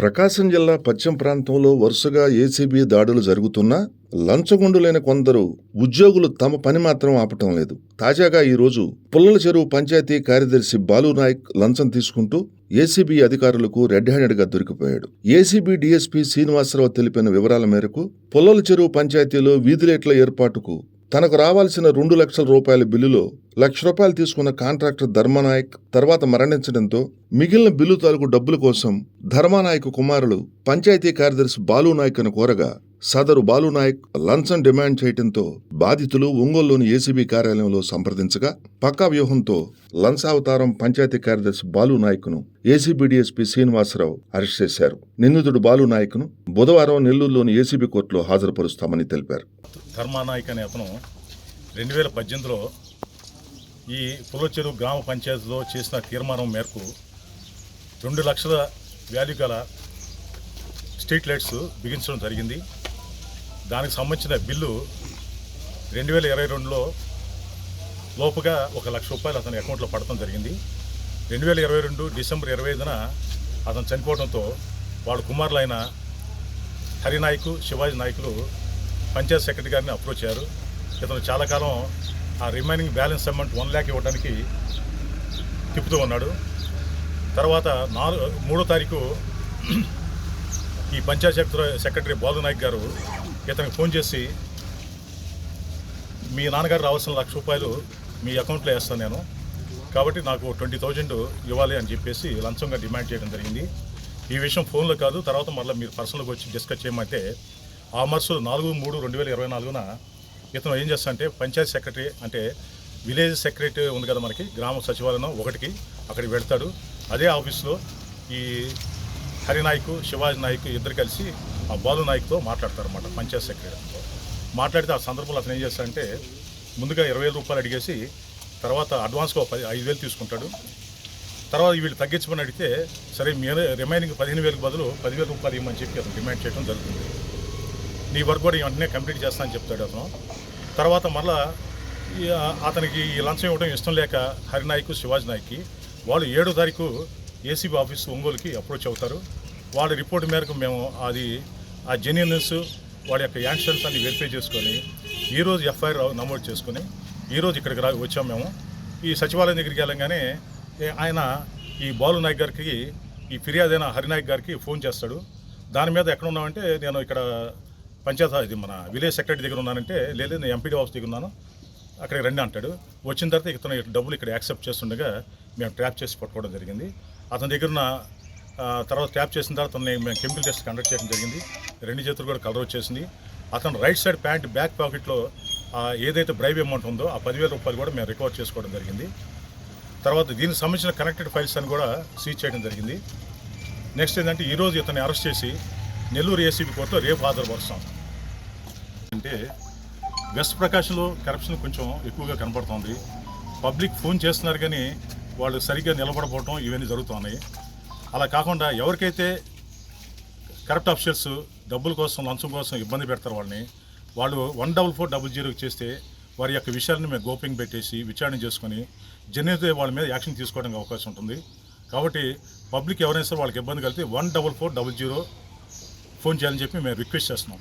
ప్రకాశం జిల్లా పశ్చిమ ప్రాంతంలో వరుసగా ఏసీబీ దాడులు జరుగుతున్నా లంచగొండులైన కొందరు ఉద్యోగులు తమ పని మాత్రం ఆపటం లేదు. తాజాగా ఈరోజు పుల్లల చెరువు పంచాయతీ కార్యదర్శి బాలు నాయక్ లంచం తీసుకుంటూ ఏసీబీ అధికారులకు రెడ్ హ్యాండెడ్గా దొరికిపోయాడు. ఏసీబీ డీఎస్పీ శ్రీనివాసరావు తెలిపిన వివరాల మేరకు పుల్లల చెరువు పంచాయతీలో వీధిలైట్ల ఏర్పాటుకు తనకు రావాల్సిన రెండు లక్షల రూపాయల బిల్లులో లక్ష రూపాయలు తీసుకున్న కాంట్రాక్టర్ ధర్మనాయక్ తర్వాత మరణించడంతో మిగిలిన బిల్లు తాలూకు డబ్బుల కోసం ధర్మానాయక్ కుమారులు పంచాయతీ కార్యదర్శి బాలు నాయక్ను కోరగా సదరు బాలు నాయక్ లంచం డిమాండ్ చేయడంతో బాధితులు ఒంగోలులోని ఏసీబీ కార్యాలయంలో సంప్రదించగా పక్కా వ్యూహంతో లంచావతారం పంచాయతీ కార్యదర్శి బాలునాయక్ను ఏసీబీ డీఎస్పీ శ్రీనివాసరావు అరెస్ట్ చేశారు. నిందితుడు బాలునాయక్ను బుధవారం నెల్లూరులోని ఏసీబీ కోర్టులో హాజరుపరుస్తామని తెలిపారు. ధర్మానాయక్ అనే అతను రెండు వేల పద్దెనిమిదిలో ఈ పులచెరు గ్రామ పంచాయతీలో చేసిన తీర్మానం మేరకు రెండు లక్షల వ్యాల్యూ గల స్ట్రీట్ లైట్స్ బిగించడం జరిగింది. దానికి సంబంధించిన బిల్లు రెండు వేల ఇరవై రెండులో లోపుగా ఒక లక్ష రూపాయలు అతని అకౌంట్లో పడటం జరిగింది. రెండు వేల ఇరవై రెండు డిసెంబర్ ఇరవై ఐదున అతను చనిపోవడంతో వాళ్ళ కుమారులైన హరినాయక్ శివాజీ నాయకులు పంచాయత్ సెక్రటరీ గారిని అప్రోచ్ అయ్యారు. ఇతను చాలా కాలం ఆ remaining balance amount one lakh ఇవ్వడానికి తిప్పుతూ ఉన్నాడు. తర్వాత నాలుగు మూడో తారీఖు ఈ పంచాయత్ సెక్రటరీ సెక్రటరీ బాలు నాయక్ గారు ఇతనికి ఫోన్ చేసి మీ నాన్నగారు రావాల్సిన లక్ష రూపాయలు మీ అకౌంట్లో వేస్తాను నేను. కాబట్టి నాకు ట్వంటీ థౌజండ్ ఇవ్వాలి అని చెప్పేసి లంచంగా డిమాండ్ చేయడం జరిగింది. ఈ విషయం ఫోన్లో కాదు తర్వాత మళ్ళీ మీరు పర్సనల్గా వచ్చి డిస్కస్ చేయమంటే ఆ మరుసు నాలుగు మూడు రెండు వేల ఇరవై నాలుగున ఇతను ఏం చేస్తానంటే పంచాయత్ సెక్రటరీ అంటే విలేజ్ సెక్రటరీ ఉంది కదా మనకి గ్రామ సచివాలయం ఒకటికి అక్కడికి వెళ్తాడు. అదే ఆఫీస్లో ఈ హరినాయక్ శివాజీ నాయక్ ఇద్దరు కలిసి ఆ బాలు నాయక్తో మాట్లాడతారనమాట పంచాయత్ సెక్రటరీతో. మాట్లాడితే ఆ సందర్భంలో అతను ఏం చేస్తాడంటే ముందుగా ఇరవై వేల రూపాయలు అడిగేసి తర్వాత అడ్వాన్స్గా ఒక పది ఐదు వేలు తీసుకుంటాడు. తర్వాత వీళ్ళు తగ్గించమని అడిగితే సరే మీ రిమైనింగ్ పదిహేను వేలకు బదులు పదివేల రూపాయలు ఇవ్వమని చెప్పి అతను డిమాండ్ చేయడం జరుగుతుంది. నీ వర్క్ కూడా వెంటనే కంప్లీట్ చేస్తానని చెప్తాడు అతను. తర్వాత మళ్ళా అతనికి ఈ లంచం ఇవ్వడం ఇష్టం లేక హరినాయక్ శివాజీ నాయక్కి వాళ్ళు ఏడో తారీఖు ఏసీబీ ఆఫీస్ ఒంగోలుకి అప్రోచ్ అవుతారు. వాళ్ళ రిపోర్ట్ మేరకు మేము అది ఆ జెన్యునెస్ వాడి యొక్క యాక్షన్స్ అన్ని వెరిఫై చేసుకొని ఈరోజు ఎఫ్ఐఆర్ నమోదు చేసుకొని ఈరోజు ఇక్కడికి రా వచ్చాం మేము. ఈ సచివాలయం దగ్గరికి వెళ్ళంగానే ఆయన ఈ బాలు నాయక్ గారికి ఈ ఫిర్యాదైన హరినాయక్ గారికి ఫోన్ చేస్తాడు. దాని మీద ఎక్కడ ఉన్నామంటే నేను ఇక్కడ పంచాయత్ ఇది మన విలేజ్ సెక్రటరీ దగ్గర ఉన్నానంటే లేదు నేను ఎంపీడీ ఆఫీస్ దగ్గర ఉన్నాను. అక్కడికి రండి అంటాడు. వచ్చిన తర్వాత ఇతను డబ్బులు ఇక్కడ యాక్సెప్ట్ చేస్తుండగా మేము ట్రాప్ చేసి పట్టుకోవడం జరిగింది. అతని దగ్గర ఉన్న తర్వాత ట్యాప్ చేసిన తర్వాత మేము కెమికల్ టెస్ట్ కండక్ట్ చేయడం జరిగింది. రెండు చేతులు కూడా కలర్ వచ్చేసింది. అతను రైట్ సైడ్ ప్యాంట్ బ్యాక్ పాకెట్లో ఏదైతే బ్రైబ్ అమౌంట్ ఉందో ఆ పదివేల రూపాయలు కూడా మేము రికవర్ చేసుకోవడం జరిగింది. తర్వాత దీనికి సంబంధించిన కనెక్టెడ్ ఫైల్స్ అని కూడా సీజ్ చేయడం జరిగింది. నెక్స్ట్ ఏంటంటే ఈరోజు ఇతన్ని అరెస్ట్ చేసి నెల్లూరు ఏసీబీ కోర్టులో రేపు హాజరుపరుస్తాం. అంటే వెస్ట్ ప్రకాశంలో కరప్షన్ కొంచెం ఎక్కువగా కనపడుతుంది. పబ్లిక్ ఫోన్ చేస్తున్నారు కానీ వాళ్ళు సరిగ్గా నిలబడపోవటం ఇవన్నీ జరుగుతున్నాయి. అలా కాకుండా ఎవరికైతే కరప్ట్ ఆఫీసర్స్ డబ్బుల కోసం లంచం కోసం ఇబ్బంది పెడతారు వాళ్ళని వాళ్ళు వన్ డబుల్ ఫోర్ డబుల్ జీరోకి చేస్తే వారి యొక్క విషయాలను మేము గోపింగ్ పెట్టేసి విచారణ చేసుకొని జనరేతే వాళ్ళ మీద యాక్షన్ తీసుకోవడానికి అవకాశం ఉంటుంది. కాబట్టి పబ్లిక్ ఎవరైనా సరే వాళ్ళకి ఇబ్బంది కలిగితే one double four double zero phone చేయాలని చెప్పి మేము రిక్వెస్ట్ చేస్తున్నాం.